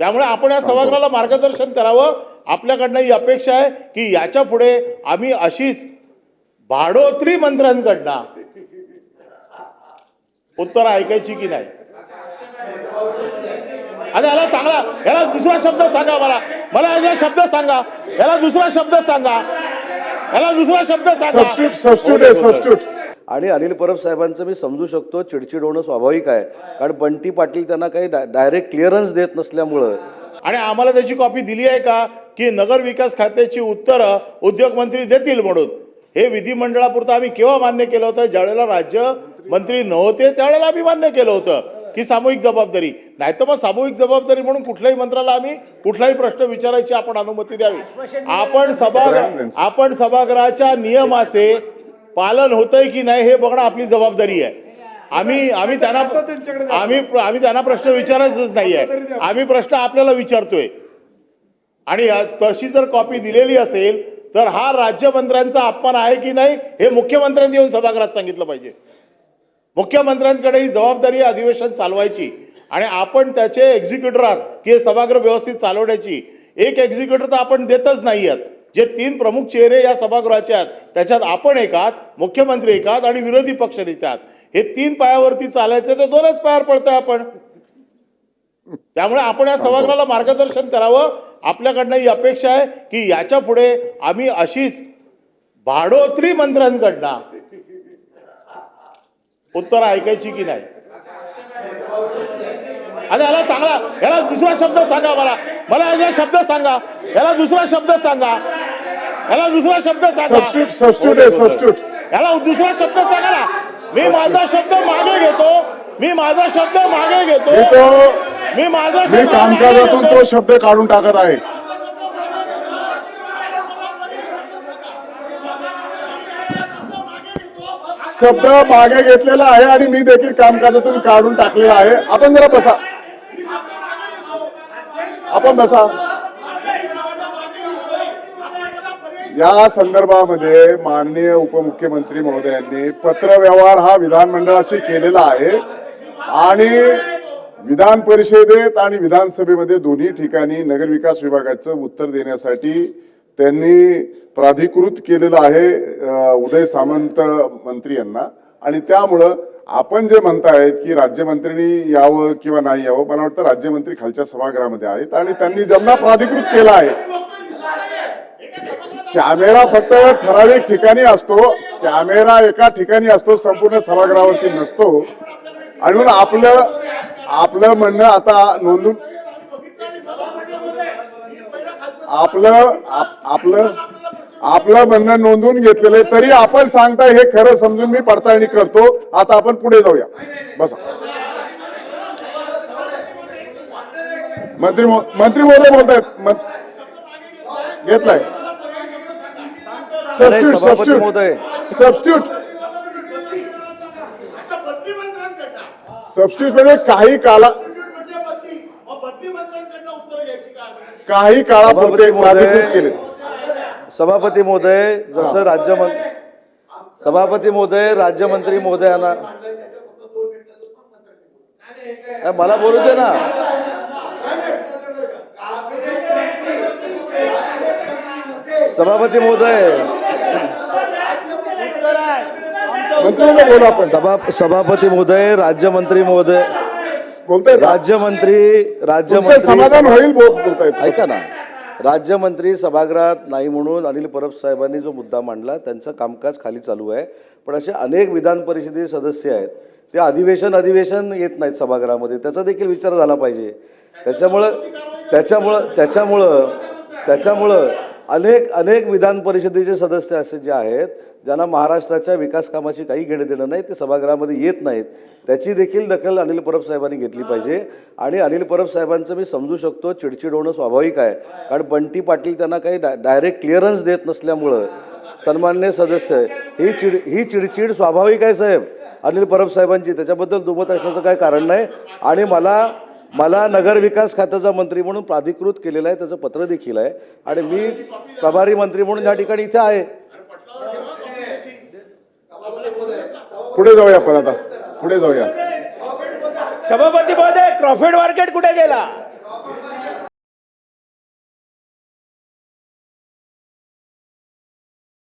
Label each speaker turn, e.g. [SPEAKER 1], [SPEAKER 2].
[SPEAKER 1] त्यामुळे आपण या सभागृहाला मार्गदर्शन करावं. आपल्याकडनं ही अपेक्षा आहे की याच्यापुढे आम्ही अशीच भाडोत्री मंत्र्यांकडनं उत्तर ऐकायची की नाही? आणि याला चांगला याला दुसरा शब्द सांगा मला. मला याला शब्द सांगा. याला दुसरा शब्द सांगा. याला दुसरा शब्द सांगा.
[SPEAKER 2] सबस्टिट्यूट सबस्टिट्यूट
[SPEAKER 3] आणि अनिल परब साहेबांचं मी समजू शकतो चिडचिड होणं स्वाभाविक आहे. कारण बंटी पाटील त्यांना काही डायरेक्ट क्लिअरन्स देत नसल्यामुळं.
[SPEAKER 1] आणि आम्हाला त्याची कॉपी दिली आहे का? की नगर विकास खात्याची उत्तरं उद्योगमंत्री देतील म्हणून. हे विधिमंडळापुरतं आम्ही केव्हा मान्य केलं होतं? ज्यावेळेला राज्य मंत्री नव्हते त्यावेळेला आम्ही मान्य केलं होतं. की सामूहिक जबाबदारी. नाही तर मग सामूहिक जबाबदारी म्हणून कुठल्याही मंत्र्याला आम्ही कुठलाही प्रश्न विचारायची आपण अनुमती द्यावी. आपण सभागृह आपण सभागृहाच्या नियमाचे पालन होतंय की नाही हे बघणं आपली जबाबदारी आहे. आम्ही आम्ही त्यांना आम्ही आम्ही त्यांना प्रश्न विचारायचंच नाही आहे आम्ही प्रश्न आपल्याला विचारतोय. आणि तशी जर कॉपी दिलेली असेल तर हा राज्यमंत्र्यांचा अपमान आहे की नाही हे मुख्यमंत्र्यांनी येऊन सभागृहात सांगितलं पाहिजे. मुख्यमंत्र्यांकडे ही जबाबदारी अधिवेशन चालवायची. आणि आपण त्याचे एक्झिक्युटर आहात की हे सभागृह व्यवस्थित चालवण्याची. एक एक्झिक्युटर तर आपण देतच नाही आहेत जे तीन प्रमुख चेहरे या सभागृहाचे आहेत त्याच्यात आपण एक आहात मुख्यमंत्री एक आहात आणि विरोधी पक्ष नेते आहात. हे तीन पायावरती चालायचे तर दोनच पायावर पडतंय आपण. त्यामुळे आपण या सभागृहाला मार्गदर्शन करावं. आपल्याकडनं ही अपेक्षा आहे की याच्यापुढे आम्ही अशीच भाडोत्री मंत्र्यांकडनं उत्तर ऐकायची की नाही? अरे याला चांगला याला दुसरा शब्द सांगा मला. मला याला शब्द सांगा. याला दुसरा शब्द सांगा. याला दुसरा शब्द सांगा.
[SPEAKER 2] सबस्टिट्यूट सबस्टिट्यूट आहे सबस्टिट्यूट
[SPEAKER 1] याला दुसरा शब्द सांगा ना. मी माझा शब्द मागे घेतो. मी माझा शब्द मागे घेतो.
[SPEAKER 2] मी तो
[SPEAKER 1] मी माझा
[SPEAKER 2] मी
[SPEAKER 1] शब्द मागे
[SPEAKER 2] कामकाजातून
[SPEAKER 1] घेतो.
[SPEAKER 2] तो शब्द काढून टाकत आहे. शब्द मागे घेतलेला आहे आणि मी देखील कामकाजातून काढून टाकलेला आहे. आपण जरा बसा. आपण बसा. या संदर्भामध्ये माननीय उपमुख्यमंत्री महोदयांनी पत्रव्यवहार हा विधानमंडळाशी केलेला आहे. आणि विधान परिषदेत आणि विधानसभेमध्ये दोन्ही ठिकाणी नगरविकास विभागाचं उत्तर देण्यासाठी त्यांनी प्राधिकृत केलेलं आहे उदय सामंत मंत्री यांना. आणि त्यामुळं आपण जे म्हणतायत की राज्यमंत्र्यांनी यावं किंवा नाही यावं मला वाटतं राज्यमंत्री खालच्या सभागृहामध्ये आहेत आणि त्यांनी ज्यांना प्राधिकृत केलं आहे कॅमेरा फक्त ठराविक ठिकाणी असतो. कॅमेरा एका ठिकाणी असतो संपूर्ण सभागृहावरती नसतो. आणि म्हणून आपलं आपलं म्हणणं आता नोंदून आपलं आपलं आपलं म्हणणं नोंदवून घेतलेलं आहे. तरी आपण सांगताय हे खरं समजून मी पडताळणी करतो. आता आपण पुढे जाऊया. बसा. मंत्री मंत्री महोदय बोलतायत. मं- घेतलाय. सबस्टिट्यूट
[SPEAKER 3] सभापती
[SPEAKER 2] सबस्टिट्यूट
[SPEAKER 3] महोदय.
[SPEAKER 2] सबस्टिट्यूट सबस्टिट्यूटमध्ये काही काला काही काळापुरते. प्राधिकृत केले
[SPEAKER 3] सभापती महोदय जसं राज्यमंत्री सभापती महोदय राज्यमंत्री महोदयांना मला बोलू दे ना सभापती महोदय
[SPEAKER 2] मंत्री महोदय बोला आपण
[SPEAKER 3] सभा सभापती महोदय राज्यमंत्री महोदय.
[SPEAKER 2] बोलताय?
[SPEAKER 3] राज्यमंत्री राज्यमंत्री
[SPEAKER 2] समाधान होईल
[SPEAKER 3] ऐका ना. राज्यमंत्री सभागृहात नाही म्हणून अनिल परब साहेबांनी जो मुद्दा मांडला त्यांचं कामकाज खाली चालू आहे. पण असे अनेक विधान परिषदेचे सदस्य आहेत. ते अधिवेशन अधिवेशन येत नाहीत सभागृहामध्ये. त्याचा देखील विचार झाला पाहिजे. त्याच्यामुळं त्याच्यामुळं त्याच्यामुळं त्याच्यामुळं अनेक अनेक विधान परिषदेचे सदस्य असे जे आहेत ज्यांना महाराष्ट्राच्या विकास कामाची काही घेणं देणं नाही ते सभागृहामध्ये येत नाहीत. त्याची देखील दखल अनिल परब साहेबांनी घेतली पाहिजे. आणि अनिल परब साहेबांचं मी समजू शकतो चिडचिड होणं स्वाभाविक आहे. कारण बंटी पाटील त्यांना काही डायरेक्ट क्लिअरन्स देत नसल्यामुळं सन्मान्य सदस्य ही चिड ही चिडचिड स्वाभाविक आहे साहेब अनिल परब साहेबांची. त्याच्याबद्दल दुमत असण्याचं काही कारण नाही. आणि मला मला नगरविकास खात्याचा मंत्री म्हणून प्राधिकृत केलेलं आहे त्याचं पत्र देखील आहे. आणि मी प्रभारी मंत्री म्हणून या ठिकाणी इथे आहे.
[SPEAKER 2] पुढे जाऊया आपण आता. पुढे जाऊया.
[SPEAKER 4] सभापती महोदय क्रॉफिड मार्केट कुठे गेला?